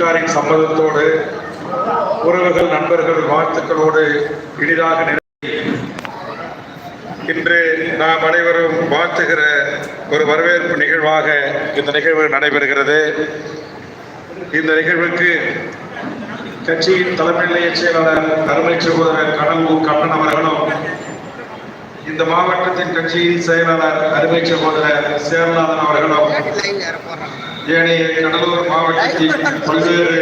வீட்டாரின் சம்மதத்தோடு உறவுகள் நண்பர்கள் வாழ்த்துக்களோடு இனிதாக நிறைவு இன்று நாம் அனைவரும் வாழ்த்துகிற ஒரு வரவேற்பு நிகழ்வாக இந்த நிகழ்வு நடைபெறுகிறது. இந்த நிகழ்வுக்கு கட்சியின் தலைமை நிலைய செயலாளர் அருமை சகோதரர் கடலூர் கண்ணன் அவர்களும் இந்த மாவட்டத்தின் கட்சியின் செயலாளர் அருமை சகோதரர் சேர்நாதன் அவர்களும் ஏனைய கடலூர் மாவட்டத்தின் பல்வேறு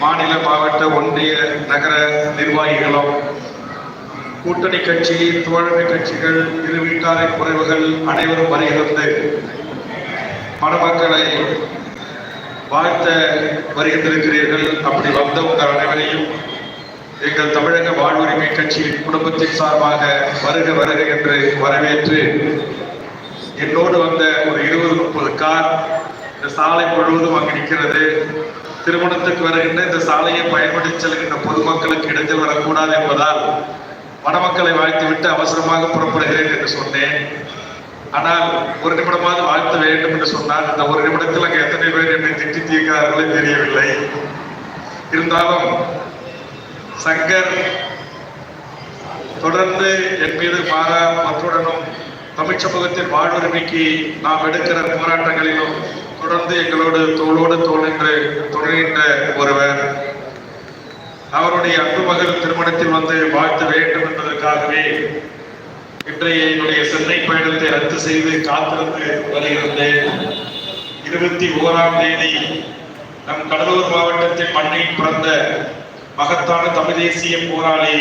மாநில மாவட்ட ஒன்றிய நகர நிர்வாகிகளும் கூட்டணி கட்சி தோழமை கட்சிகள் இரு வீட்டாரின் குறைவுகள் அனைவரும் வருகிறது மணமக்களை வாழ்த்த வருகின்றிருக்கிறீர்கள். அப்படி வந்த உங்கள் அனைவரையும் எங்கள் தமிழக வாழ்வுரிமை கட்சியின் குடும்பத்தின் சார்பாக வருக வருக என்று வரவேற்று என்னோடு வந்த ஒரு இருபது முப்பது கார் இந்த சாலை முழுவதும் அங்கு நிற்கிறது. திருமணத்துக்கு வருகின்ற இந்த சாலையை பயன்படுத்தி செல்கின்ற பொதுமக்களுக்கு இடைஞ்சல் வரக்கூடாது என்பதால் மணமக்களை வாழ்த்துவிட்டு அவசரமாக புறப்படுகிறேன் என்று சொன்னேன். ஆனால் ஒரு நிமிடமாவது வாழ்த்த வேண்டும் என்று சொன்னால் இந்த ஒரு நிமிடத்தில் அங்கே எத்தனை பேர் என்னை திட்டி தீர்க்கிறார்களே தெரியவில்லை. இருந்தாலும் சங்கர் தொடர்ந்து என் மீது மாறா மற்றுடனும் தமிழ் சமூகத்தின் வாழ்வுரிமைக்கு நாம் எடுக்கிற போராட்டங்களிலும் தொடர்ந்து எங்களோடு தோளோடு தோல் என்று தொடர்கின்ற ஒருவர். அவருடைய அன்பு மகள் திருமணத்தில் வந்து வாழ்த்த வேண்டும் என்பதற்காகவே இன்றைய என்னுடைய சென்னை பயணத்தை ரத்து செய்து காத்திருந்து வருகிறேன் இருபத்தி ஓராம் தேதி நம் கடலூர் மாவட்டத்தின் மண்ணில் பிறந்த மகத்தான தமிழ் தேசிய போராளி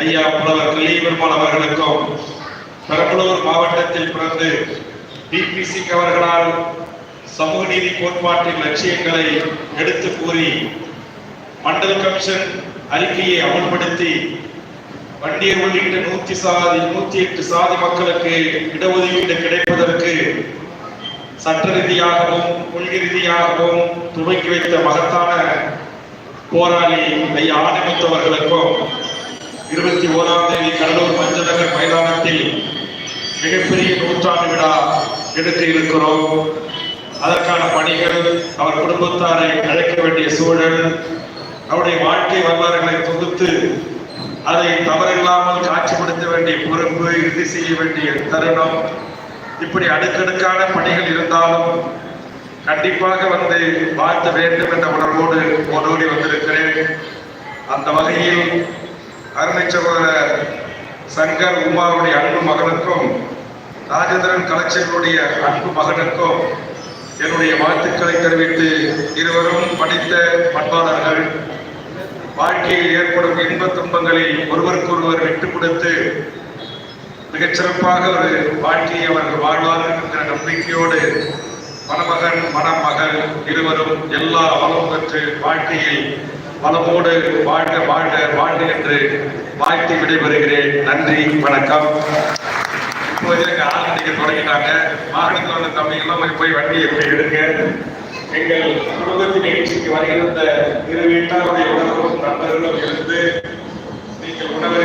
ஐயா புலவர் கலியபெருமாள் அவர்களுக்கும் பெரம்பலூர் மாவட்டத்தில் பிறந்து டிபிசி அவர்களால் சமூக நீதி கோட்பாட்டின் லட்சியங்களை எடுத்து கூறி மண்டல் கமிஷன் அறிக்கையை அமல்படுத்தி வண்டியர் உள்ளிட்ட நூத்தி சாதி நூத்தி எட்டு சாதி மக்களுக்கு இடஒதுக்கீடு கிடைப்பதற்கு சட்ட ரீதியாகவும் கொள்கை ரீதியாகவும் துவக்கி வைத்த மகத்தான போராளி ஐயா ஆரம்பித்தவர்களுக்கும் இருபத்தி ஓராம் தேதி கடலூர் மஞ்சநகர் மைதானத்தில் மிகப்பெரிய நூற்றாண்டு விழா எடுத்து இருக்கிறோம். அதற்கான பணிகள் அவர் குடும்பத்தாரை அழைக்க வேண்டிய சூழல் அவருடைய வாழ்க்கை வரலாறுகளை தொகுத்து அதை தவறில்லாமல் காட்சிப்படுத்த வேண்டிய பொறுப்பு இறுதி செய்ய வேண்டிய தருணம் இப்படி அடுக்கடுக்கான பணிகள் இருந்தாலும் கண்டிப்பாக வந்து வாழ்த்த வேண்டும் என்ற உணர்வோடு ஓடோடி வந்திருக்கிறேன். அந்த வகையில் அருமை சகோதரர் சங்கர் உமாவுடைய அன்பு மகனுக்கும் ராஜேந்திரன் கலெக்டர்களுடைய அன்பு மகனுக்கும் என்னுடைய வாழ்த்துக்களை தெரிவித்து இருவரும் படித்த பண்பாளர்கள் வாழ்க்கையில் ஏற்படும் இன்ப துன்பங்களில் ஒருவருக்கொருவர் விட்டுக் கொடுத்து மிகச்சிறப்பாக ஒரு வாழ்க்கையை அவர்கள் வாழ்வார்கள் என்கிற நம்பிக்கையோடு மணமகன் மணமகள் இருவரும் எல்லா வளம் பெற்று வாழ்க்கையில் வளமோடு வாழ்க வாழ்க வாழ்க என்று வாழ்த்தி விடைபெறுகிறேன். நன்றி வணக்கம். இப்போது எங்க ஆள் நடிக்க தொடங்கிட்டாங்க. வாகனத்தில் உள்ள தம்பிகள்லாம் போய் வண்டியை போய் எடுங்க? எங்கள் குடும்பத்தின் நிகழ்ச்சிக்கு வருகின்ற இரு வீட்டாருடைய உணர்வும் நண்பர்களும் இருந்து நீங்கள் உணவை